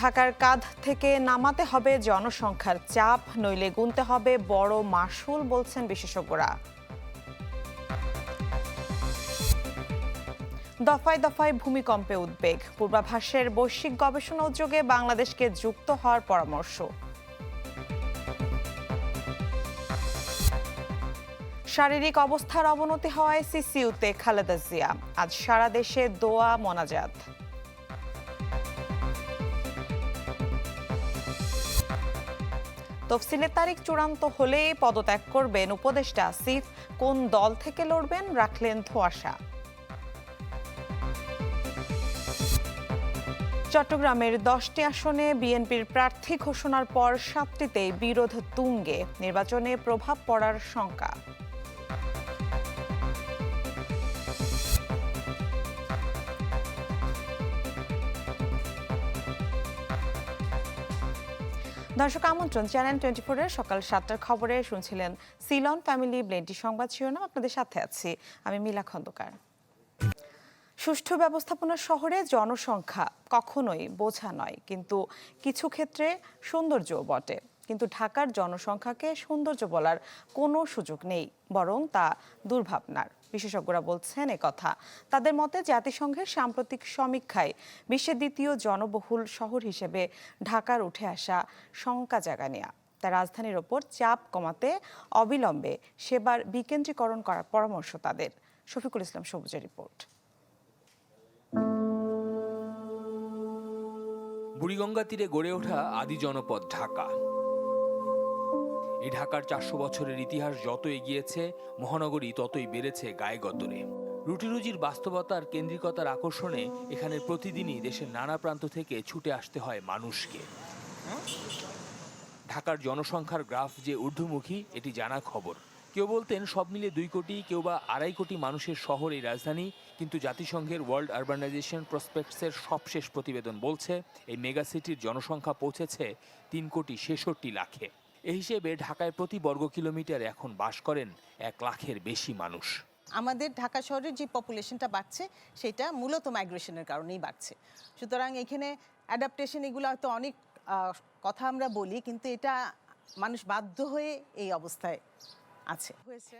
ঢাকার কাঁধ থেকে নামাতে হবে জনসংখ্যার চাপ, নইলে গুনতে হবে বড় মাসুল বলছেন বিশেষজ্ঞরা। দফায় দফায় ভূমিকম্পে উদ্বেগ। পূর্বাভাসের বৈশ্বিক গবেষণা উদ্যোগে বাংলাদেশকে যুক্ত হওয়ার পরামর্শ। শারীরিক অবস্থার অবনতি হওয়ায় সিসিউতে খালেদা জিয়া। আজ সারা দেশে দোয়া মোনাজাত। তফসিলের তারিখ চূড়ান্ত হলেই পদত্যাগ করবেন উপদেষ্টা আসিফ। কোন দল থেকে লড়বেন রাখলেন ধোয়াশা। চট্টগ্রামের দশটি আসনে বিএনপির প্রার্থী ঘোষণার পর সাতটিতে বিরোধ তুঙ্গে। নির্বাচনে প্রভাব পড়ার শঙ্কা। দর্শক, আমন্ত্রণ চ্যানেল টোয়েন্টি ফোরের সকাল সাতটার খবরে শুনছিলেন সিলন ফ্যামিলি ব্লেন্টি সংবাদ শিরোনাম। আপনাদের সাথে আছি আমি মিলা খন্দকার। সুষ্ঠু ব্যবস্থাপনা শহরে জনসংখ্যা কখনোই বোঝা নয়, কিন্তু কিছু ক্ষেত্রে সৌন্দর্য বটে। কিন্তু ঢাকার জনসংখ্যাকে সৌন্দর্য বলার কোনো সুযোগ নেই, বরং তা দুর্ভাবনার। বিশেষজ্ঞরা বলছেন কথা। তাদের মতে জাতিসংঘের সাম্প্রতিক সমীক্ষায় বিশ্বের দ্বিতীয় জনবহুল শহর হিসেবে ঢাকার উঠে আসা শঙ্কা জাগা নেয়া। তা রাজধানীর ওপর চাপ কমাতে অবিলম্বে সেবার বিকেন্দ্রীকরণ করার পরামর্শ তাদের। শফিকুল ইসলাম সবুজের রিপোর্ট। বুড়িগঙ্গা তীরে গড়ে ওঠা আদি জনপদ ঢাকা। এই ঢাকার চারশো বছরের ইতিহাস যত এগিয়েছে, মহানগরী ততই বেড়েছে গায়ে গতরে রুটিরুজির বাস্তবতার কেন্দ্রিকতার আকর্ষণে এখানে প্রতিদিনই দেশের নানা প্রান্ত থেকে ছুটে আসতে হয় মানুষকে। ঢাকার জনসংখ্যার গ্রাফ যে ঊর্ধ্বমুখী, এটি জানা খবর। কেউ বলতেন সব মিলে দুই কোটি, কেউ বা আড়াই কোটি মানুষের শহর এই রাজধানী, কিন্তু জাতিসংঘের ওয়ার্ল্ড আরবানাইজেশন প্রসপেক্টসের সবশেষ প্রতিবেদন বলছে, এই মেগাসিটির জনসংখ্যা পৌঁছেছে তিন কোটি ছেষট্টি লাখে। এই হিসেবে ঢাকায় প্রতি বর্গ কিলোমিটার এখন বাস করেন এক লাখের বেশি মানুষ। আমাদের ঢাকা শহরের যে পপুলেশনটা বাড়ছে সেটা মূলত মাইগ্রেশনের কারণেই বাড়ছে। সুতরাং এখানে অ্যাডাপ্টেশন এগুলো হয়তো অনেক কথা আমরা বলি কিন্তু এটা মানুষ বাধ্য হয়ে এই অবস্থায় আছে।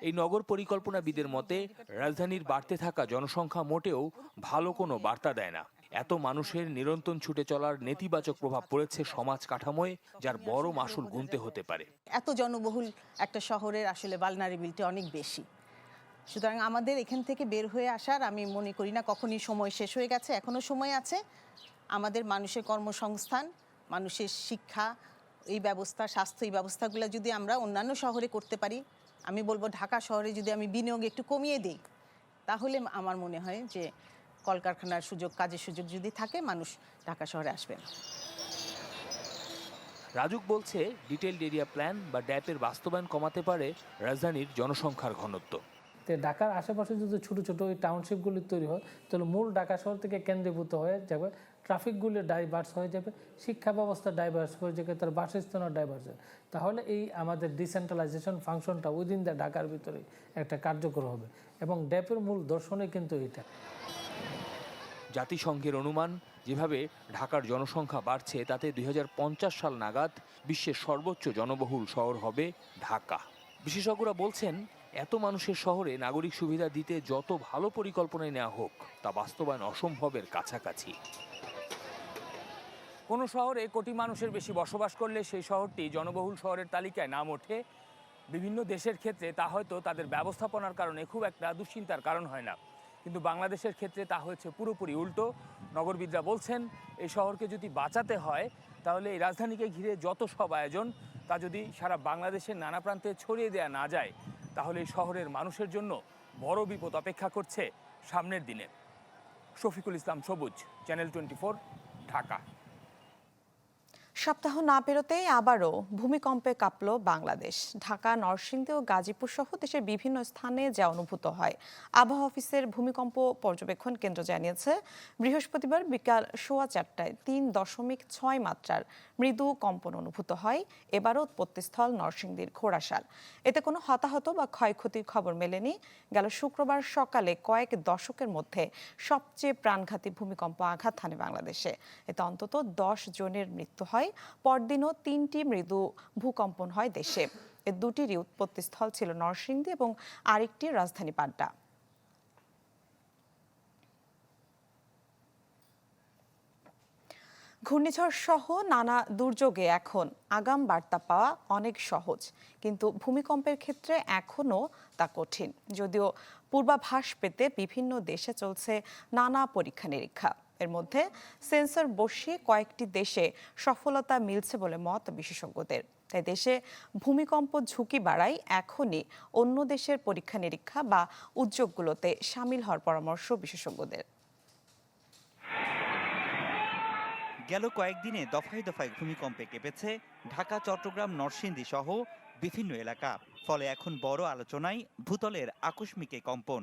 এই নগর পরিকল্পনাবিদের মতে রাজধানীর বাড়তে থাকা জনসংখ্যা মোটেও ভালো কোনো বার্তা দেয় না। এত মানুষের নিরন্তর ছুটে চলার নেতিবাচক প্রভাব পড়েছে সমাজ কাঠামোয়, যার বড় মাসুল গুনতে হতে পারে। এত জনবহুল একটা শহরের আসলে ভালনারেবিলিটি অনেক বেশি। সুতরাং আমাদের এখান থেকে বের হয়ে আসার আমি মনে করি না কখনই সময় শেষ হয়ে গেছে, এখনও সময় আছে। আমাদের মানুষের কর্মসংস্থান, মানুষের শিক্ষা, এই ব্যবস্থা, স্বাস্থ্য, এই ব্যবস্থাগুলো যদি আমরা অন্যান্য শহরে করতে পারি, আমি বলব ঢাকা শহরে যদি আমি বিনিয়োগ একটু কমিয়ে দিই, তাহলে আমার মনে হয় যে কলকারখানার সুযোগ কাজের সুযোগ যদি থাকে মানুষ ঢাকা শহরে আসবেন রাজুক বলছে ডিটেলড এরিয়া প্ল্যান বা ড্যাপের বাস্তবায়ন কমাতে পারে রাজধানীর জনসংখ্যার ঘনত্ব। তো ঢাকার আশেপাশে যদি ছোট ছোট ওই টাউনশিপগুলি তৈরি হয় তাহলে মূল ঢাকা শহর থেকে কেন্দ্রীভূত হয়ে যাবে ট্রাফিকগুলি ডাইভার্স হয়ে যাবে শিক্ষা ব্যবস্থা ডাইভার্স হয়ে যাবে তার বাসস্থানও ডাইভার্স হবে তাহলে এই আমাদের ডিসেন্ট্রালাইজেশন ফাংশনটা উইদিন দ্য ঢাকার ভিতরে একটা কার্যকর হবে। এবং ড্যাপের মূল দর্শনে কিন্তু এটা জাতিসংঘের অনুমান, যেভাবে ঢাকার জনসংখ্যা বাড়ছে, তাতে দুই হাজার পঞ্চাশ সাল নাগাদ বিশ্বের সর্বোচ্চ জনবহুল শহর হবে ঢাকা। বিশেষজ্ঞরা বলছেন, এত মানুষের শহরে নাগরিক সুবিধা দিতে যত ভালো পরিকল্পনায় নেওয়া হোক, তা বাস্তবায়ন অসম্ভবের কাছাকাছি। কোনো শহরে কোটি মানুষের বেশি বসবাস করলে সেই শহরটি জনবহুল শহরের তালিকায় নাম ওঠে। বিভিন্ন দেশের ক্ষেত্রে তা হয়তো তাদের ব্যবস্থাপনার কারণে খুব একটা দুশ্চিন্তার কারণ হয় না। কিন্তু বাংলাদেশের ক্ষেত্রে তা হয়েছে পুরোপুরি উল্টো। নগরবিদরা বলছেন, এই শহরকে যদি বাঁচাতে হয়, তাহলে এই রাজধানীকে ঘিরে যত সব আয়োজন, তা যদি সারা বাংলাদেশের নানা প্রান্তে ছড়িয়ে দেওয়া না যায়, তাহলে এই শহরের মানুষের জন্য বড় বিপদ অপেক্ষা করছে সামনের দিনে। শফিকুল ইসলাম সবুজ, চ্যানেল টোয়েন্টি ঢাকা। সপ্তাহ না পেরোতেই আবারও ভূমিকম্পে কাঁপল বাংলাদেশ। ঢাকা, নরসিংদী ও গাজীপুর সহ দেশের বিভিন্ন স্থানে যা অনুভূত হয়। আবহাওয়া অফিসের ভূমিকম্প পর্যবেক্ষণ কেন্দ্র জানিয়েছে, বৃহস্পতিবার বিকাল সোয়া চারটায় তিন দশমিক ছয় মাত্রার মৃদু কম্পন অনুভূত হয়। এবারও উৎপত্তিস্থল নরসিংদীর ঘোড়াশাল। এতে কোনো হতাহত বা ক্ষয়ক্ষতির খবর মেলেনি। গেল শুক্রবার সকালে কয়েক দশকের মধ্যে সবচেয়ে প্রাণঘাতী ভূমিকম্প আঘাত হানে বাংলাদেশে। এতে অন্তত দশ জনের মৃত্যু হয়। পরদিনও তিনটি মৃদু ভূকম্পন হয় দেশে। এর দুটিরই উৎপত্তিস্থল ছিল নরসিংদী এবং আরেকটি রাজধানী পাড্ডা। ঘূর্ণিঝড় সহ নানা দুর্যোগে এখন আগাম বার্তা পাওয়া অনেক সহজ, কিন্তু ভূমিকম্পের ক্ষেত্রে এখনও তা কঠিন। যদিও পূর্বাভাস পেতে বিভিন্ন দেশে চলছে নানা পরীক্ষা নিরীক্ষা এর মধ্যে সেন্সর বসিয়ে কয়েকটি দেশে সফলতা মিলছে বলে মত বিশেষজ্ঞদের। তাই দেশে ভূমিকম্প ঝুঁকি বাড়ায় এখনই অন্য দেশের পরীক্ষা নিরীক্ষা বা উদ্যোগগুলোতে সামিল হওয়ার পরামর্শ বিশেষজ্ঞদের। গেল কয়েকদিনে দফায় দফায় ভূমিকম্পে কেঁপেছে ঢাকা, চট্টগ্রাম, নরসিংদী সহ বিভিন্ন এলাকা। ফলে এখন বড় আলোচনায় ভূতলের আকস্মিক কম্পন।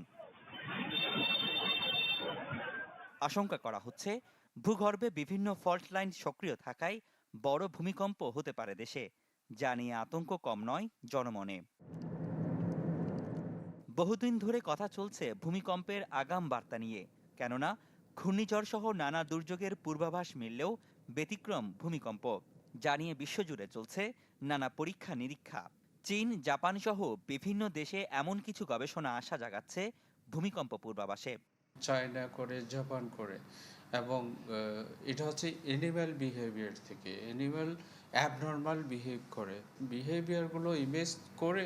আশঙ্কা করা হচ্ছে, ভূগর্ভে বিভিন্ন ফল্ট লাইন সক্রিয় থাকায় বড় ভূমিকম্প হতে পারে দেশে, যা নিয়ে আতঙ্ক কম নয় জনমনে। বহুদিন ধরে কথা চলছে ভূমিকম্পের আগাম বার্তা নিয়ে, কেননা ঘূর্ণিঝড় সহ নানা দুর্যোগের পূর্বাভাস মিললেও ব্যতিক্রম ভূমিকম্প, যা নিয়ে বিশ্বজুড়ে চলছে নানা পরীক্ষা নিরীক্ষা চীন, জাপান সহ বিভিন্ন দেশে এমন কিছু গবেষণা আশা জাগাচ্ছে ভূমিকম্প পূর্বাভাসে। চায়না করে জাপান করে এবং এটা হচ্ছে এনিম্যাল বিহেভিয়ার থেকে। এনিম্যাল অ্যাবনর্মাল বিহেভ করে। বিহেভিয়ারগুলো ইমেজ করে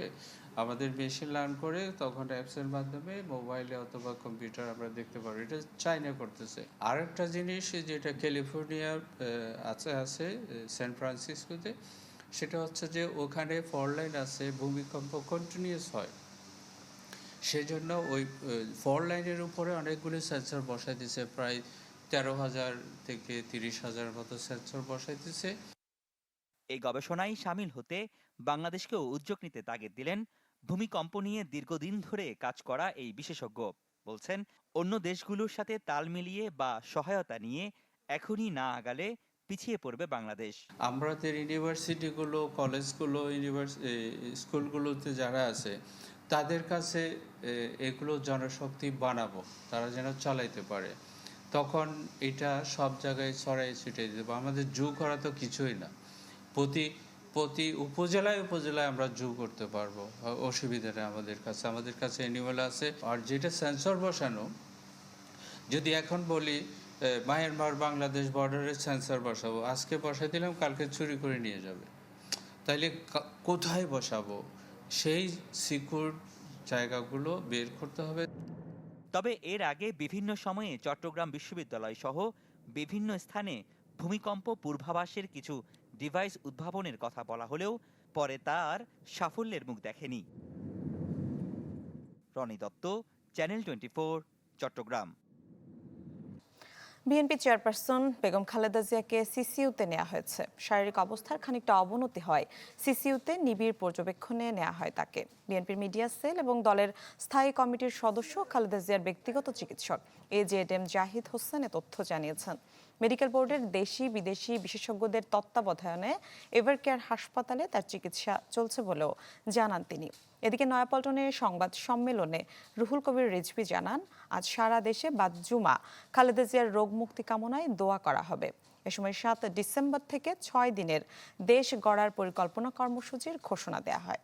আমাদের মেশিন লার্ন করে তখন অ্যাপসের মাধ্যমে মোবাইলে অথবা কম্পিউটার আমরা দেখতে পারি এটা চায়না করতেছে। আরেকটা জিনিস যেটা ক্যালিফোর্নিয়ার আহ, আছে আছে সান ফ্রান্সিসকোতে সেটা হচ্ছে যে ওখানে ফরলাইন আছে ভূমিকম্প কন্টিনিউয়াস হয়। সেজন্য ওই ফর লাইনের উপরে অনেকগুলি সেন্সর বসাই দিছে প্রায় তেরো হাজার থেকে তিরিশ হাজার মতো সেন্সর বসাই দিছে। এই গবেষণায় সামিল হতে বাংলাদেশকেও উদ্যোগ নিতে তাগিদ দিলেন ভূমিকম্প নিয়ে দীর্ঘদিন ধরে কাজ করা এই বিশেষজ্ঞ। বলছেন অন্য দেশগুলোর সাথে তাল মিলিয়ে বা সহায়তা নিয়ে এখনই না আগালে পিছিয়ে পড়বে বাংলাদেশ। আমাদের ইউনিভার্সিটিগুলো কলেজগুলো ইউনিভার্সি স্কুলগুলোতে যারা আছে তাদের কাছে এগুলো জনশক্তি বানাবো, তারা যেন চালাইতে পারে। তখন এটা সব জায়গায় ছড়াই ছিটিয়ে দেবো আমাদের জু করা তো কিছুই না। প্রতি প্রতি উপজেলায় উপজেলায় আমরা জু করতে পারব। অসুবিধা নেই আমাদের কাছে। আমাদের কাছে অ্যানিমেল আছে। আর যেটা সেন্সর বসানো, যদি এখন বলি মায়ানমার বাংলাদেশ বর্ডারে সেন্সর বসাবো, আজকে বসাই দিলাম, কালকে চুরি করে নিয়ে যাবে। তাইলে কোথায় বসাবো? সেই সিকিউর জায়গাগুলো বের করতে হবে। তবে এর আগে বিভিন্ন সময়ে চট্টগ্রাম বিশ্ববিদ্যালয় সহ বিভিন্ন স্থানে ভূমিকম্প পূর্বাভাসের কিছু ডিভাইস উদ্ভাবনের কথা বলা হলেও পরে তার সাফল্যের মুখ দেখেনি। Roni Dutta channel twenty Chattogram. BNP chairperson Begum Khaleda জিয়াকে সিসিইউতে নেওয়া হয়েছে। শারীরিক অবস্থার খানিকটা অবনতি হয়। সিসিইউতে নিবিড় পর্যবেক্ষণে নেওয়া হয় তাকে। বিএনপির মিডিয়া সেল এবং দলের স্থায়ী কমিটির সদস্য খালেদা জিয়ার ব্যক্তিগত চিকিৎসক। A Z M Zahid Hossain এ তথ্য জানিয়েছেন। মেডিকেল বোর্ডের দেশি, বিদেশি বিশেষজ্ঞদের তত্ত্বাবধানে এভারকেয়ার হাসপাতালে তার চিকিৎসা চলছে বলেও জানান তিনি। এদিকে নয়াপল্টনে সংবাদ সম্মেলনে রুহুল কবির রিজভি জানান, আজ সারা দেশে বাদ জুমা। খালেদা জিয়ার রোগ মুক্তি কামনায় দোয়া করা হবে। এ সময় সাত ডিসেম্বর থেকে ছয় দিনের দেশ গড়ার পরিকল্পনা কর্মসূচির ঘোষণা দেওয়া হয়।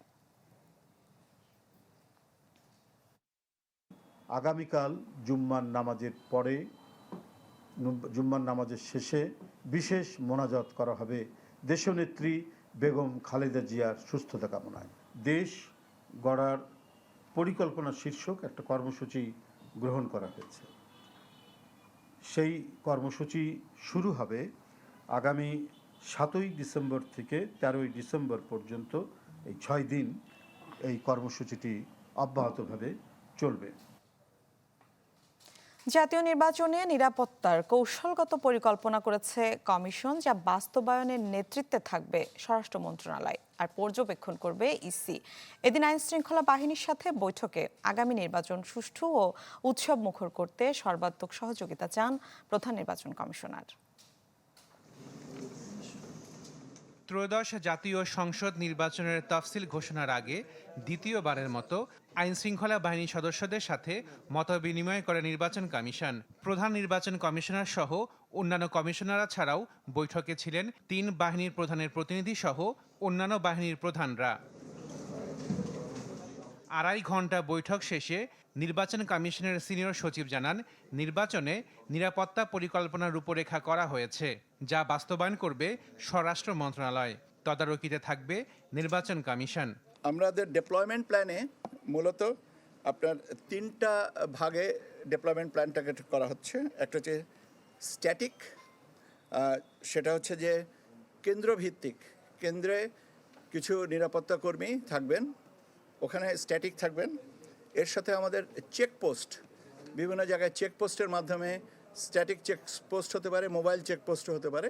আগামীকাল জুম্মার নামাজের পরে, জুম্মার নামাজের শেষে বিশেষ মোনাজাত করা হবে। দেশনেত্রী বেগম খালেদা জিয়ার সুস্থতা কামনায়। দেশ গড়ার পরিকল্পনা শীর্ষক একটা কর্মসূচি গ্রহণ করা হয়েছে। সেই কর্মসূচি শুরু হবে আগামী সাতই ডিসেম্বর থেকে তেরোই ডিসেম্বর পর্যন্ত এই ছয় দিন এই কর্মসূচিটি অব্যাহতভাবে চলবে। জাতীয় নির্বাচনে নিরাপত্তার কৌশলগত পরিকল্পনা করেছে কমিশন, যা বাস্তবায়নের নেতৃত্বে থাকবে স্বরাষ্ট্র মন্ত্রণালয় আর পর্যবেক্ষণ করবে ইসি। এদিন আইন শৃঙ্খলা বাহিনীর সাথে বৈঠকে আগামী নির্বাচন সুষ্ঠু ও উৎসব মুখর করতে সর্বাত্মক সহযোগিতা চান প্রধান নির্বাচন কমিশনার। ত্রয়োদশ জাতীয় সংসদ নির্বাচনের তফসিল ঘোষণার আগে দ্বিতীয়বারের মতো আইন শৃঙ্খলা বাহিনী সদস্যদের সাথে মতবিনিময় করে নির্বাচন কমিশন। প্রধান নির্বাচন কমিশনার সহ অন্যান্য কমিশনাররা ছাড়াও বৈঠকে ছিলেন তিন বাহিনীর প্রধানের প্রতিনিধি সহ অন্যান্য বাহিনীর প্রধানরা। আড়াই ঘণ্টা বৈঠক শেষে নির্বাচন কমিশনের সিনিয়র সচিব জানান, নির্বাচনে নিরাপত্তা পরিকল্পনার রূপরেখা করা হয়েছে, যা বাস্তবায়ন করবে স্বরাষ্ট্র মন্ত্রণালয়। তদারকিতে থাকবে নির্বাচন কমিশন। আমাদের ডেপ্লয়মেন্ট প্ল্যানে মূলত আপনার তিনটা ভাগে ডেপ্লয়মেন্ট প্ল্যানটাকে করা হচ্ছে। একটা হচ্ছে স্ট্যাটিক সেটা হচ্ছে যে কেন্দ্রভিত্তিক। কেন্দ্রে কিছু নিরাপত্তা কর্মী থাকবেন। ওখানে স্ট্যাটিক থাকবেন। এর সাথে আমাদের চেকপোস্ট বিভিন্ন জায়গায় চেকপোস্টের মাধ্যমে স্ট্যাটিক চেকপোস্ট হতে পারে মোবাইল চেকপোস্ট হতে পারে।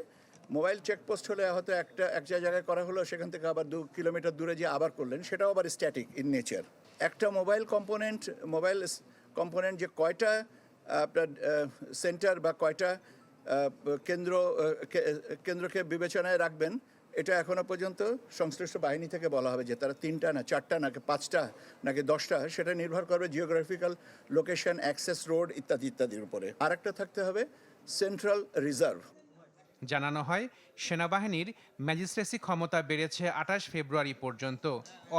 মোবাইল চেকপোস্ট হলে হয়তো একটা, এক জায়গায় করা হলো, সেখান থেকে আবার দু কিলোমিটার দূরে যে আবার করলেন। সেটাও আবার স্ট্যাটিক ইন নেচার একটা মোবাইল কম্পোনেন্ট মোবাইল কম্পোনেন্ট যে কয়টা আপনার সেন্টার বা কয়টা কেন্দ্র কেন্দ্রকে বিবেচনায় রাখবেন এটা এখনও পর্যন্ত সংশ্লিষ্ট বাহিনী থেকে বলা হবে যে তারা তিনটা না চারটা নাকি পাঁচটা নাকি দশটা সেটা নির্ভর করবে জিওগ্রাফিক্যাল লোকেশন অ্যাক্সেস রোড ইত্যাদি ইত্যাদির উপরে। আরেকটা থাকতে হবে সেন্ট্রাল রিজার্ভ জানানো হয় সেনাবাহিনীর ম্যাজিস্ট্রেসি ক্ষমতা বেড়েছে আঠাশ ফেব্রুয়ারি পর্যন্ত।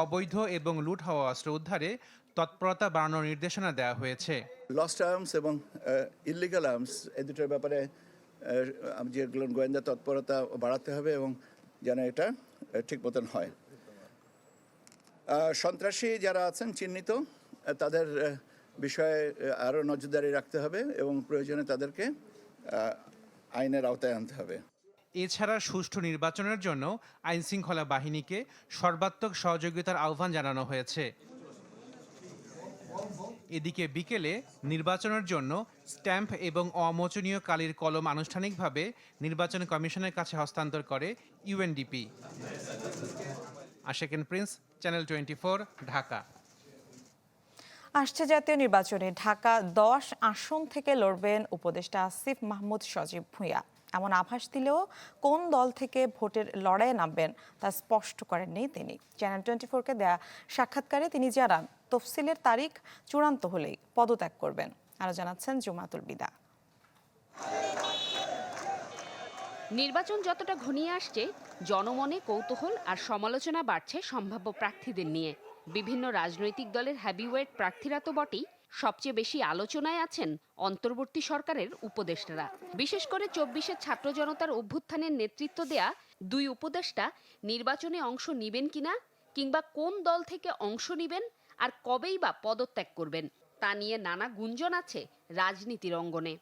অবৈধ এবং লুট হওয়া অস্ত্র উদ্ধারে তৎপরতা বাড়ানোর নির্দেশনা দেওয়া হয়েছে। লস্ট আর্মস এবং ইলিগাল আর্মস এ দুটোর ব্যাপারে যেগুলো গোয়েন্দা তৎপরতা বাড়াতে হবে এবং যেন এটা ঠিক মতন হয়। সন্ত্রাসী যারা আছেন, চিহ্নিত তাদের বিষয়ে আরও নজরদারি রাখতে হবে এবং প্রয়োজনে তাদেরকে আইনের আওতায় আনতে হবে। এছাড়া সুষ্ঠু নির্বাচনের জন্য আইনশৃঙ্খলা বাহিনীকে সর্বাত্মক সহযোগিতার আহ্বান জানানো হয়েছে। এদিকে বিকেলে নির্বাচনের জন্য স্ট্যাম্প এবং অমোচনীয় কালির কলম আনুষ্ঠানিকভাবে নির্বাচন কমিশনের কাছে হস্তান্তর করে UNDP. Asheken Prince, channel twenty Dhaka. আসছে জাতীয় নির্বাচনে ঢাকা দশ আসন থেকে লড়বেন উপদেষ্টা আসিফ মাহমুদ সজীব ভূঁইয়া। এমন আভাস দিলেও কোন দল থেকে ভোটের লড়াইয়ে নামবেন তা স্পষ্ট করেননি তিনি। চ্যানেল টোয়েন্টি ফোরকে দেয়া সাক্ষাৎকারে তিনি জানান তফসিলের তারিখ চূড়ান্ত হলেই পদত্যাগ করবেন। আরও জানাচ্ছেন জুমাতুল বিদা। নির্বাচন যতটা ঘনিয়ে আসছে, জনমনে কৌতূহল আর সমালোচনা বাড়ছে সম্ভাব্য প্রার্থীদের নিয়ে। বিভিন্ন রাজনৈতিক দলের হ্যাভিওয়েট প্রার্থীরা তো বটেই, সবচেয়ে বেশি আলোচনায় আছেন অন্তর্বর্তী সরকারের উপদেষ্টারা। বিশেষ করে চব্বিশের ছাত্র জনতার অভ্যুত্থানের নেতৃত্ব দেয়া দুই উপদেষ্টা নির্বাচনে অংশ নিবেন কিনা কিংবা কোন দল থেকে অংশ নিবেন আর কবেই বা পদত্যাগ করবেন তা নিয়ে নানা গুঞ্জন আছে রাজনীতির অঙ্গনে।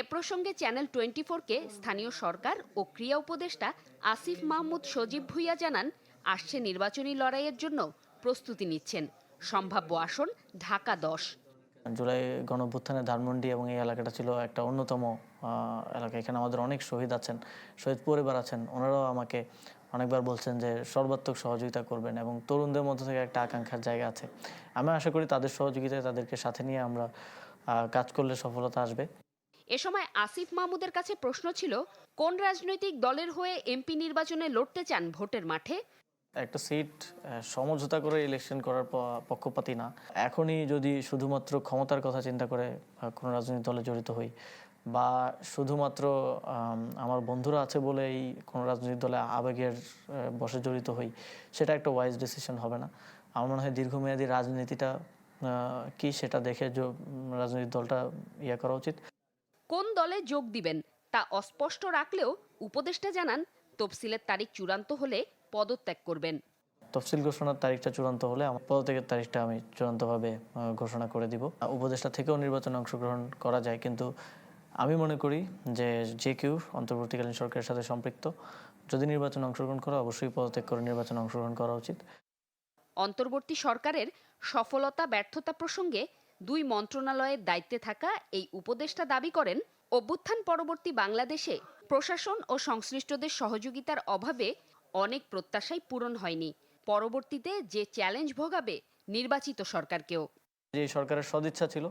এ প্রসঙ্গে চ্যানেল টোয়েন্টি ফোরকে স্থানীয় সরকার ও ক্রিয়া উপদেষ্টা আসিফ মাহমুদ সজীব ভুইয়া জানান, আসছে নির্বাচনী লড়াইয়ের জন্য প্রস্তুতি নিচ্ছেন। সম্ভাব্য আসন ঢাকা দশ। জুলাই গণঅভ্যুত্থানে ধানমন্ডি এবং এই এলাকাটা ছিল একটা অন্যতম এলাকা। এখানে আমাদের অনেক শহীদ আছেন, শহীদ পরিবার আছেন। ওনারাও আমাকে অনেকবার বলছেন যে সর্বাত্মক সহযোগিতা করবেন এবং তরুণদের মধ্যে থেকে একটা আকাঙ্ক্ষার জায়গা আছে। আমি আশা করি তাদের সহযোগিতায় তাদেরকে সাথে নিয়ে আমরা কাজ করলে সফলতা আসবে। এ সময় আসিফ মাহমুদের কাছে প্রশ্ন ছিল কোন রাজনৈতিক দলের হয়ে এমপি নির্বাচনে লড়তে চান ভোটের মাঠে? একটা সিট সমঝোতা করে ইলেকশন করার পক্ষপাতী না। এখনই যদি শুধুমাত্র ক্ষমতার কথা চিন্তা করে কোনো রাজনৈতিক দলে জড়িত হই বা শুধুমাত্র আমার বন্ধুরা আছে বলেই কোনো রাজনৈতিক দলে আবেগের বশে জড়িত হই সেটা একটা ওয়াইজ ডিসিশন হবে না। আমার মনে হয় দীর্ঘমেয়াদী রাজনীতিটা কি সেটা দেখে যে রাজনৈতিক দলটা ইয়ে করা উচিত। কোন দলে যোগ দিবেন তা অস্পষ্ট রাখলেও উপদেষ্টা জানান তফসিলের তারিখ চূড়ান্ত হলে পদত্যাগ করবেন। তফসিল ঘোষণার তারিখটা চূড়ান্ত হলে আমার পদত্যাগের তারিখটা আমি চূড়ান্তভাবে ঘোষণা করে দিব। উপদেষ্টা থেকেও নির্বাচনে অংশগ্রহণ করা যায় কিন্তু আমি মনে করি যে যে কেউ অন্তর্বর্তীকালীন সরকারের সাথে সম্পৃক্ত। যদি নির্বাচনে অংশগ্রহণ করে অবশ্যই পদত্যাগ করে নির্বাচনে অংশগ্রহণ করা উচিত। অন্তর্বর্তী সরকারের সফলতা ব্যর্থতা প্রসঙ্গে দুই মন্ত্রণালয়ের দায়িত্বে থাকা এই উপদেষ্টা দাবি করেন অভ্যুত্থান পরবর্তী বাংলাদেশে প্রশাসন ও সংশ্লিষ্টদের সহযোগিতার অভাবে অনেক প্রত্যাশাই পূরণ হয়নি। পরবর্তীতে যে চ্যালেঞ্জ ভোগাবে নির্বাচিত সরকারকেও। যে সরকারের সদিচ্ছা ছিল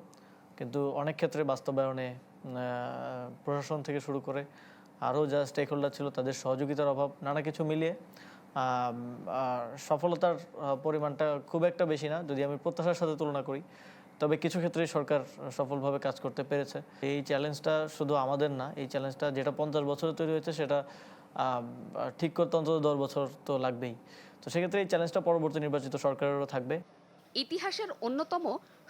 কিন্তু অনেক ক্ষেত্রে বাস্তবায়নে প্রশাসন থেকে শুরু করে আরও যা স্টেক হোল্ডার ছিল তাদের সহযোগিতার অভাব, নানা কিছু মিলিয়ে সফলতার পরিমাণটা খুব একটা বেশি না, যদি আমি প্রত্যাশার সাথে তুলনা করি। তবে কিছু ক্ষেত্রে সরকার সফলভাবে কাজ করতে পেরেছে। এই চ্যালেঞ্জটা শুধু আমাদের না, এই চ্যালেঞ্জটা যেটা পঞ্চাশ বছরে তৈরি হয়েছে সেটা ঠিক করতে অন্তত দশ বছর তো লাগবেই। তো সেক্ষেত্রে এই চ্যালেঞ্জটা পরবর্তী নির্বাচিত সরকারেরও থাকবে। ইতিহাসের অন্যতম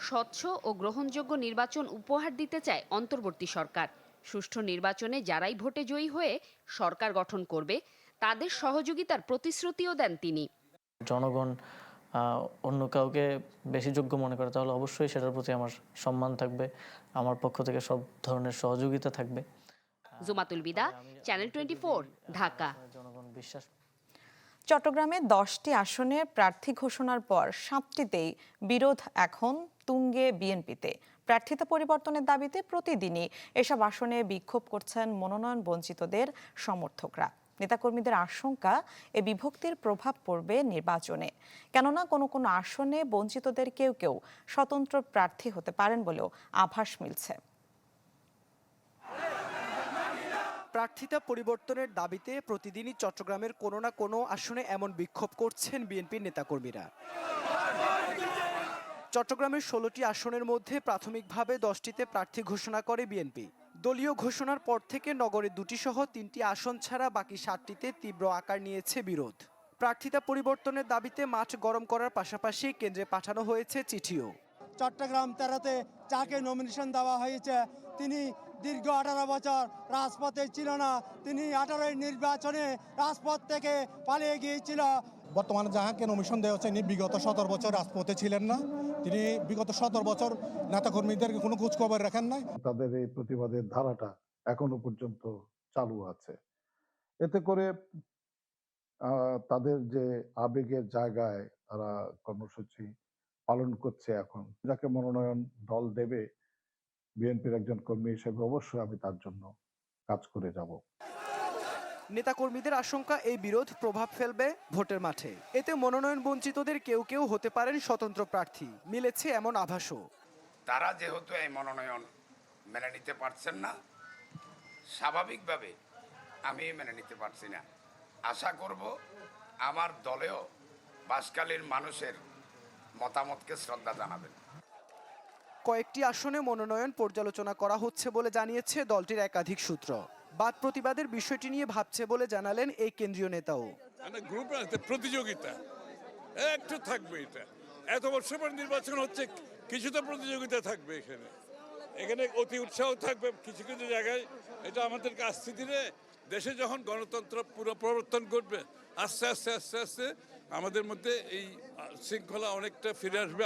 স্বচ্ছ ও গ্রহণযোগ্য নির্বাচন উপহার দিতে চায় অন্তর্বর্তী সরকার। সুষ্ঠু নির্বাচনে যারাই ভোটে জয়ী হয়ে সরকার গঠন করবে তাদের সহযোগিতার প্রতিশ্রুতিও দেন তিনি। জনগণ অন্য কাউকে বেশি যোগ্য মনে করে তাহলে অবশ্যই সেটার প্রতি আমার সম্মান থাকবে আমার পক্ষ থেকে সব ধরনের সহযোগিতা থাকবে। Jumatul Bida channel twenty Dhaka. জনগণ বিশ্বাস চট্টগ্রামে দশটি আসনে প্রার্থী ঘোষণার পর সাতটিতেই বিরোধ এখন তুঙ্গে বিএনপিতে। প্রার্থিতা পরিবর্তনের দাবিতে প্রতিদিনই এসব আসনে বিক্ষোভ করছেন মনোনয়ন বঞ্চিতদের সমর্থকরা। নেতাকর্মীদের আশঙ্কা, এ বিভক্তির প্রভাব পড়বে নির্বাচনে। কেননা কোনো কোনো আসনে বঞ্চিতদের কেউ কেউ স্বতন্ত্র প্রার্থী হতে পারেন বলেও আভাস মিলছে। প্রার্থিতা পরিবর্তনের দাবিতে প্রতিদিনই চট্টগ্রামের কোনো না কোনো আসনে এমন বিক্ষোভ করছেন বিএনপির নেতাকর্মীরা। চট্টগ্রামের ষোলোটি আসনের মধ্যে প্রাথমিকভাবে দশটিতে প্রার্থী ঘোষণা করে বিএনপি। দলীয় ঘোষণার পর থেকে নগরে দুটি সহ তিনটি আসন ছাড়া বাকি সাতটিতে তীব্র আকার নিয়েছে বিরোধ। প্রার্থিতা পরিবর্তনের দাবিতে মাঠ গরম করার পাশাপাশি কেন্দ্রে পাঠানো হয়েছে চিঠিও। চট্টগ্রাম তেরোতে যাকে নমিনেশন দেওয়া হয়েছে। তিনি দীর্ঘ আঠারো বছর রাজপথে ছিল না। তিনি আঠারোই নির্বাচনে রাজপথ থেকে পালিয়ে গিয়েছিল। বর্তমানে যাহাকে নমিশন দেওয়া হচ্ছে ইনি বিগত সতেরো বছর রাজপথে ছিলেন না। তিনি বিগত সতেরো বছর নেতাকর্মীদেরকে কোনো খোঁজ খবর রাখেন নাই। তাদের এই প্রতিবাদের ধারাটা এখনও পর্যন্ত চালু আছে। এতে করে তাদের যে আবেগের জায়গায় তারা কর্মসূচি পালন করছে এখন যাকে মনোনয়ন দল দেবে বিএনপির একজন কর্মী হিসেবে অবশ্যই আমি তার জন্য কাজ করে যাব। নেতাকর্মীদের আশঙ্কা এই বিরোধ প্রভাব ফেলবে ভোটের মাঠে। এতে মনোনয়ন বঞ্চিতদের কেউ কেউ হতে পারেন স্বতন্ত্র প্রার্থী। মিলেছে এমন আভাসও। তারা যেহেতু এই মনোনয়ন মেনে নিতে পারছেন না স্বাভাবিকভাবে আমি মেনে নিতে পারছি না। আশা করব আমার দলেও বাসকালীর মানুষের মতামতকে শ্রদ্ধা জানাবেন। কয়েকটি আসনে মনোনয়ন পর্যালোচনা করা হচ্ছে বলে জানিয়েছে দলটির একাধিক সূত্র। বাদ প্রতিবাদের বিষয়টি নিয়ে ভাবছে বলে জানালেন এই কেন্দ্রীয় নেতাও। প্রতিযোগিতা। একটু থাকবে এটা। এত বছর পর নির্বাচন হচ্ছে, কিছু তো প্রতিযোগিতা থাকবে এখানে। এখানে অতি উৎসাহ থাকবে কিছু কিছু জায়গায়। এটা আমাদেরকে আস্তে ধীরে দেশে যখন গণতন্ত্র পুরো প্রবর্তন করবে আস্তে আস্তে আস্তে আস্তে আমাদের মধ্যে এই শৃঙ্খলা অনেকটা ফিরে আসবে।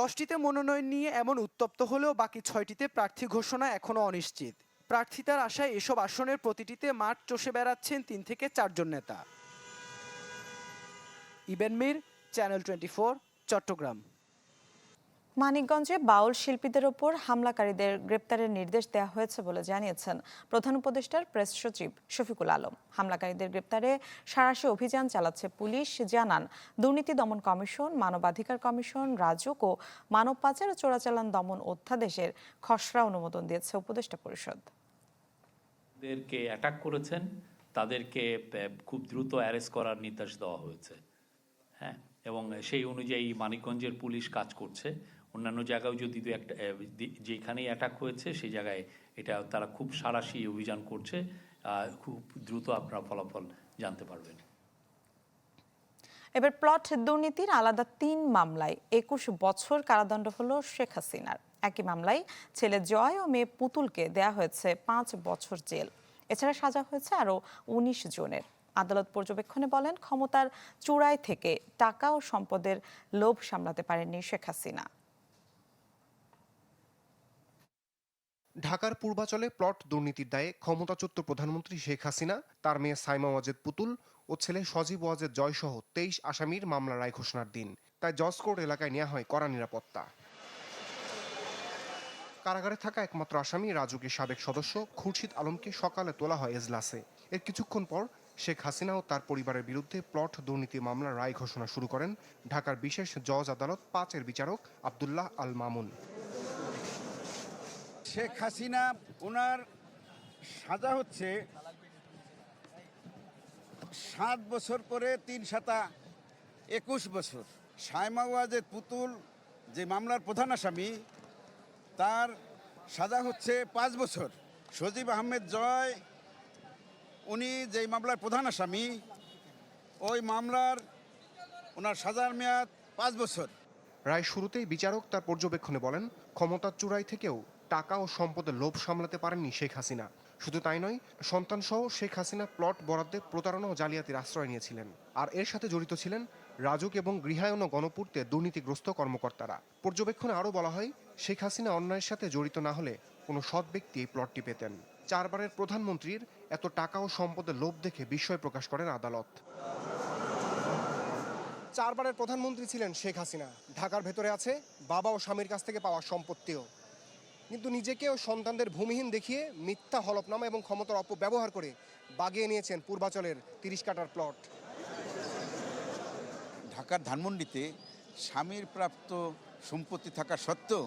দশটিতে মনোনয়ন নিয়ে এমন উত্তপ্ত হলেও বাকি ছয়টিতে প্রার্থী ঘোষণা এখনও অনিশ্চিত। প্রার্থিতার আশায় এসব আসনের প্রতিটিতে মাঠ চষে বেড়াচ্ছেন তিন থেকে চারজন নেতা। Eben Mir channel twenty Chattogram. মানিকগঞ্জে বাউল শিল্পীদের ওপর হামলাকারীদের গ্রেপ্তারের নির্দেশ দেওয়া হয়েছে বলে জানিয়েছেন প্রধান উপদেষ্টার প্রেস সচিব শফিকুল আলম। হামলাকারীদের গ্রেপ্তারে সারাশি অভিযান চালাচ্ছে পুলিশ, জানান দুর্নীতি দমন কমিশন, মানবাধিকার কমিশন, রাজুক ও মানব পাচার ও চোরাচালান দমন অধ্যাদেশের খসড়া অনুমোদন দিয়েছে উপদেষ্টা পরিষদ। অ্যাটাক করেছেন, তাদেরকে খুব দ্রুত অ্যারেস্ট করার নির্দেশ দেওয়া হয়েছে। হ্যাঁ এবং সেই অনুযায়ী মানিকগঞ্জের পুলিশ কাজ করছে। অন্যান্য জায়গায় যদি দু একটা যেখানেই অ্যাটাক হয়েছে, সেই জায়গায় এটা তারা খুব সারাশি অভিযান করছে খুব দ্রুত আপনারা ফলাফল জানতে পারবেন। এবার প্লট দুর্নীতির আলাদা তিন মামলায় একুশ বছর কারাদণ্ড হলো শেখ হাসিনার। একই মামলায় ছেলে জয় ও মেয়ে পুতুলকে দেয়া হয়েছে পাঁচ বছর জেল। এছাড়া সাজা হয়েছে আরও উনিশ জনের। আদালত পর্যবেক্ষণে বলেন, ক্ষমতার চূড়ায় থেকে টাকা ও সম্পদের লোভ সামলাতে পারেননি শেখ হাসিনা। ঢাকার পূর্বাচলে প্লট দুর্নীতির দায়ে ক্ষমতাচ্যুত প্রধানমন্ত্রী শেখ হাসিনা, তার মেয়ে সাইমা ওয়াজেদ পুতুল ও ছেলে সজীব ওয়াজেদ জয়সহ তেইশ আসামির মামলা রায় ঘোষণার দিন। তাই জজ কোর্ট এলাকায় নেওয়া হয় কড়া নিরাপত্তা। কারাগারে থাকা একমাত্র আসামি রাজুকের সাবেক সদস্য খুরশিদ আলমকে সকালে তোলা হয় এজলাসে। এর কিছুক্ষণ পর শেখ হাসিনা ও তার পরিবারের বিরুদ্ধে প্লট দুর্নীতি মামলার রায় ঘোষণা শুরু করেন ঢাকার বিশেষ জজ আদালত পাঁচের বিচারক আবদুল্লাহ আল মামুন। শেখ হাসিনা ওনার সাজা হচ্ছে সাত বছর করে তিন সাতা একুশ বছর। সায়মা ওয়াজেদ পুতুল, যে মামলার প্রধান আসামি, তার সাজা হচ্ছে পাঁচ বছর। সজীব আহমেদ জয়, উনি যেই মামলার প্রধান আসামি, ওই মামলার ওনার সাজার মেয়াদ পাঁচ বছর। রায় শুরুতেই বিচারক তার পর্যবেক্ষণে বলেন, ক্ষমতার চূড়াই থেকেও টাকা ও সম্পদের লোভ সামলাতে পারেননি শেখ হাসিনা। শুধু তাই নয়, সন্তানসহ শেখ হাসিনা প্লট বরাদ্দে প্রতারণা ও জালিয়াতির আশ্রয় নিয়েছিলেন। আর এর সাথে জড়িত ছিলেন রাজুক এবং গৃহায়ন ও গণপূর্তে দুর্নীতিগ্রস্ত কর্মকর্তারা। পর্যবেক্ষণে আরও বলা হয়, শেখ হাসিনা অন্যায়ের সাথে জড়িত না হলে কোনো সৎ ব্যক্তি এই প্লটটি পেতেন। চারবারের প্রধানমন্ত্রীর এত টাকা ও সম্পদের লোভ দেখে বিস্ময় প্রকাশ করেন আদালত। চারবারের প্রধানমন্ত্রী ছিলেন শেখ হাসিনা। ঢাকার ভেতরে আছে বাবা ও স্বামীর কাছ থেকে পাওয়া সম্পত্তিও। কিন্তু নিজেকে ও সন্তানদের ভূমিহীন দেখিয়ে মিথ্যা হলফনামা এবং ক্ষমতার অপব্যবহার করে বাগিয়ে নিয়েছেন পূর্বাচলের তিরিশ কাটার প্লট ঢাকার ধানমন্ডিতে স্বামীর প্রাপ্ত সম্পত্তি থাকা সত্ত্বেও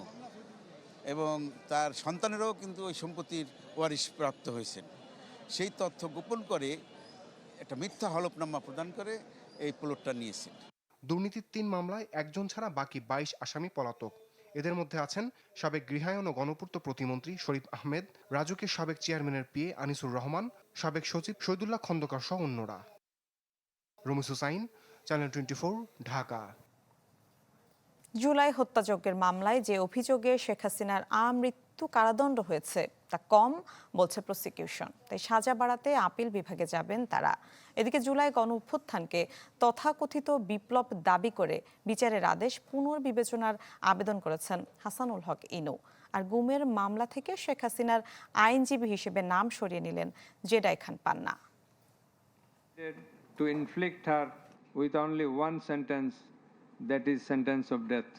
এবং তার সন্তানেরও কিন্তু ওই সম্পত্তির ওয়ারিশ প্রাপ্ত হয়েছেন। সেই তথ্য গোপন করে একটা মিথ্যা হলফনামা প্রদান করে এই প্লটটা নিয়েছেন। দুর্নীতির তিন মামলায় একজন ছাড়া বাকি বাইশ আসামি পলাতক। এদের মধ্যে আছেন সাবেক গৃহায়ন ও গণপূর্ত প্রতিমন্ত্রী শরীফ আহমেদ রাজুকের সাবেক চেয়ারম্যানের পিএ আনিসুর রহমান, সাবেক সচিব শহীদুল্লাহ খন্দকার সহ অন্যরা। Ramis Hussain, channel twenty Dhaka. July হত্যাযজ্ঞের মামলায় যে অভিযোগে শেখ হাসিনার আমৃত্যু কারাদণ্ড হয়েছে তা কম বলছে প্রসিকিউশন তাই সাজা বাড়াতে আপিল বিভাগে যাবেন তারা। এদিকে জুলাই গণ অভ্যুত্থানকে তথাকথিত বিপ্লব দাবি করে বিচারের আদেশ পুনর্বিবেচনার আবেদন করেছেন হাসানুল হক ইনু। আর গুমের মামলা থেকে শেখ হাসিনার আইনজীবী হিসেবে নাম সরিয়ে নিলেন Jedi Khan Panna. To inflict her with only one sentence, that is sentence of death.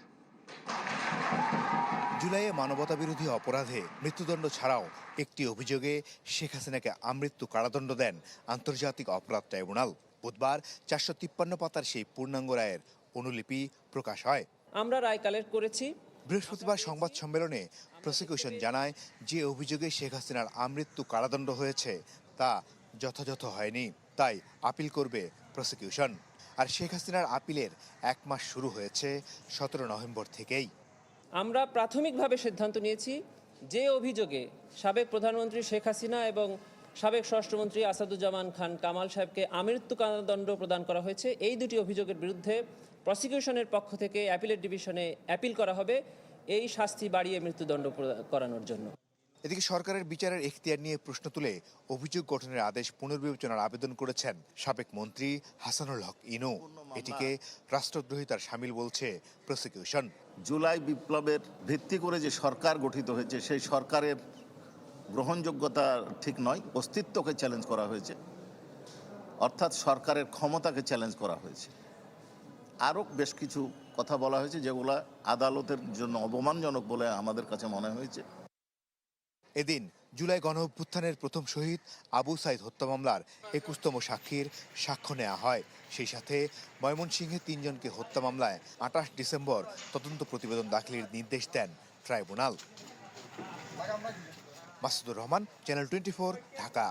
জুলাইয়ে মানবতাবিরোধী অপরাধে মৃত্যুদণ্ড ছাড়াও একটি অভিযোগে শেখ হাসিনাকে আমৃত্যু কারাদণ্ড দেন আন্তর্জাতিক অপরাধ ট্রাইব্যুনাল। বুধবার চারশো তিপ্পান্ন পাতার সেই পূর্ণাঙ্গ রায়ের অনুলিপি প্রকাশ হয়। আমরা রায় কালেক্ট করেছি। বৃহস্পতিবার সংবাদ সম্মেলনে প্রসিকিউশন জানায় যে অভিযোগে শেখ হাসিনার আমৃত্যু কারাদণ্ড হয়েছে তা যথাযথ হয়নি তাই আপিল করবে প্রসিকিউশন। আর শেখ হাসিনার আপিলের এক মাস শুরু হয়েছে সতেরো নভেম্বর থেকেই। আমরা প্রাথমিকভাবে সিদ্ধান্ত নিয়েছি যে অভিযোগে সাবেক প্রধানমন্ত্রী শেখ হাসিনা এবং সাবেক স্বরাষ্ট্রমন্ত্রী আসাদুজ্জামান খান কামাল সাহেবকে আমৃত্যু কারাদণ্ড প্রদান করা হয়েছে। এই দুটি অভিযোগের বিরুদ্ধে প্রসিকিউশনের পক্ষ থেকে অ্যাপিলেট ডিভিশনে অ্যাপিল করা হবে এই শাস্তি বাড়িয়ে মৃত্যুদণ্ড করানোর জন্য। এদিকে সরকারের বিচারের এখতিয়ার নিয়ে প্রশ্ন তুলে অভিযোগ গঠনের আদেশ পুনর্বিবেচনার আবেদন করেছেন সাবেক মন্ত্রী হাসানুল হক ইনু। এটিকে রাষ্ট্রদ্রোহিতার সামিল বলছে প্রসিকিউশন জুলাই বিপ্লবের ভিত্তি করে যে সরকার গঠিত হয়েছে সেই সরকারের গ্রহণযোগ্যতা ঠিক নয় অস্তিত্বকে চ্যালেঞ্জ করা হয়েছে। অর্থাৎ সরকারের ক্ষমতাকে চ্যালেঞ্জ করা হয়েছে। আরও বেশ কিছু কথা বলা হয়েছে যেগুলো আদালতের জন্য অপমানজনক বলে আমাদের কাছে মনে হয়েছে। এদিন জুলাই গণ অভ্যুত্থানের প্রথম শহীদ আবু সাইদ হত্যা মামলার একুশতম সাক্ষীর সাক্ষ্য নেওয়া হয়। সেই সাথে ময়মনসিংহে তিনজনকে হত্যা মামলায় আঠাশ ডিসেম্বর তদন্ত প্রতিবেদন দাখিলের নির্দেশ দেন tribunal. Masudur Rahman, channel twenty Dhaka.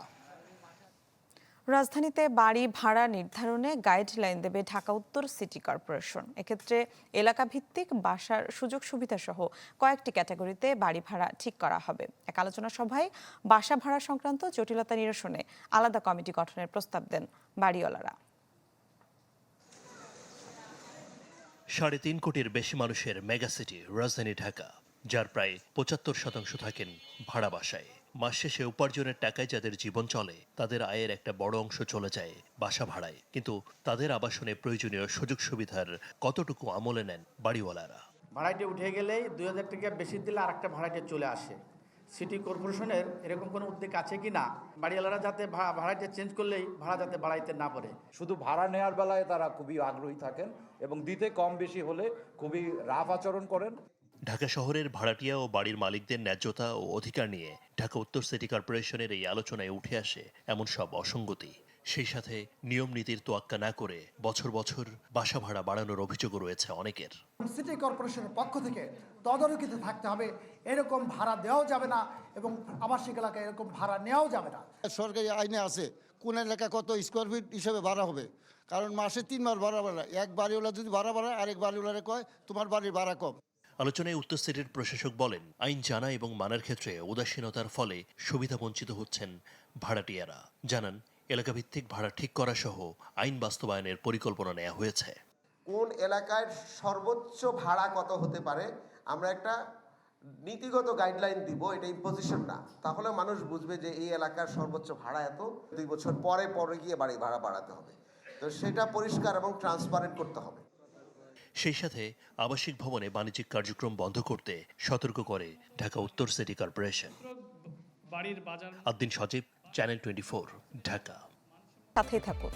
রাজধানীতে বাড়ি ভাড়া নির্ধারণে গাইডলাইন দেবে ঢাকা উত্তর সিটি কর্পোরেশন। এক্ষেত্রে এলাকা ভিত্তিক বাসার সুযোগ সুবিধা সহ কয়েকটি ক্যাটাগরিতে বাড়ি ভাড়া ঠিক করা হবে। এক আলোচনা সভায় বাসা ভাড়া সংক্রান্ত জটিলতা নিরসনে আলাদা কমিটি গঠনের প্রস্তাব দেন বাড়িওয়ালারা। সাড়ে তিন কোটির বেশি মানুষের মেগাসিটি রাজধানী ঢাকা, যার প্রায় পঁচাত্তর শতাংশ থাকেন ভাড়া বাসায়। মাস শেষে উপার্জনের টাকায় যাদের জীবন চলে তাদের আয়ের একটা বড় অংশ চলে যায় বাসা ভাড়ায়। কিন্তু তাদের আবাসনে প্রয়োজনীয় সুযোগ সুবিধার কতটুকু আমলে নেন বাড়িওয়ালারা? ভাড়াইটে উঠে গেলেই দুই হাজার টাকা বেশি দিলে আর একটা ভাড়াইটে চলে আসে। সিটি কর্পোরেশনের এরকম কোনো উদ্যোগ আছে কি না বাড়িওয়ালারা যাতে ভা- ভাড়াইটে চেঞ্জ করলেই ভাড়া যাতে বাড়াইতে না পারে। শুধু ভাড়া নেওয়ার বেলায় তারা খুবই আগ্রহী থাকেন এবং দিতে কম বেশি হলে খুবই রাফ আচরণ করেন। ঢাকা শহরের ভাড়াটিয়া ও বাড়ির মালিকদের ন্যায্যতা ও অধিকার নিয়ে ঢাকা উত্তর সিটি কর্পোরেশনের এই আলোচনায় উঠে আসে এমন সব অসঙ্গতি। সেই সাথে নিয়ম নীতির তোয়াক্কা না করে বছর বছর বাসা ভাড়া বাড়ানোর অভিযোগও রয়েছে অনেকের। সিটি কর্পোরেশনের পক্ষ থেকে তদারকিতে থাকতে হবে এরকম ভাড়া দেওয়াও যাবে না এবং আবাসিক এলাকায় এরকম ভাড়া নেওয়াও যাবে না। সরকারি আইনে আছে কোন এলাকা কত স্কোয়ার ফিট হিসেবে ভাড়া হবে? কারণ মাসে তিনবার ভাড়া বাড়া এক বাড়িওয়ালা যদি ভাড়া বাড়ায় আরেক বাড়িওয়ালারে কয় তোমার বাড়ির ভাড়া কম। আলোচনায় উত্তর সিটির প্রশাসক বলেন, আইন জানা এবং মানার ক্ষেত্রে উদাসীনতার ফলে সুবিধা বঞ্চিত হচ্ছেন ভাড়াটিয়ারা। জানান, এলাকাভিত্তিক ভাড়া ঠিক করা সহ আইন বাস্তবায়নের পরিকল্পনা নেওয়া হয়েছে। কোন এলাকায় সর্বোচ্চ ভাড়া কত হতে পারে? আমরা একটা নীতিগত গাইডলাইন দিব, এটা ইম্পোজিশন না। তাহলে মানুষ বুঝবে যে এই এলাকার সর্বোচ্চ ভাড়া এত, দুই বছর পরে পরে গিয়ে বাড়ি ভাড়া বাড়াতে হবে। তো সেটা পরিষ্কার এবং ট্রান্সপারেন্ট করতে হবে। সেই সাথে আবাসিক ভবনে বাণিজ্যিক কার্যক্রম বন্ধ করতে সতর্ক করে ঢাকা উত্তর সিটি কর্পোরেশন। বাড়ির বাজার আদ্দিন সজীব চ্যানেল টোয়েন্টি ঢাকা। সাথেই থাকুন।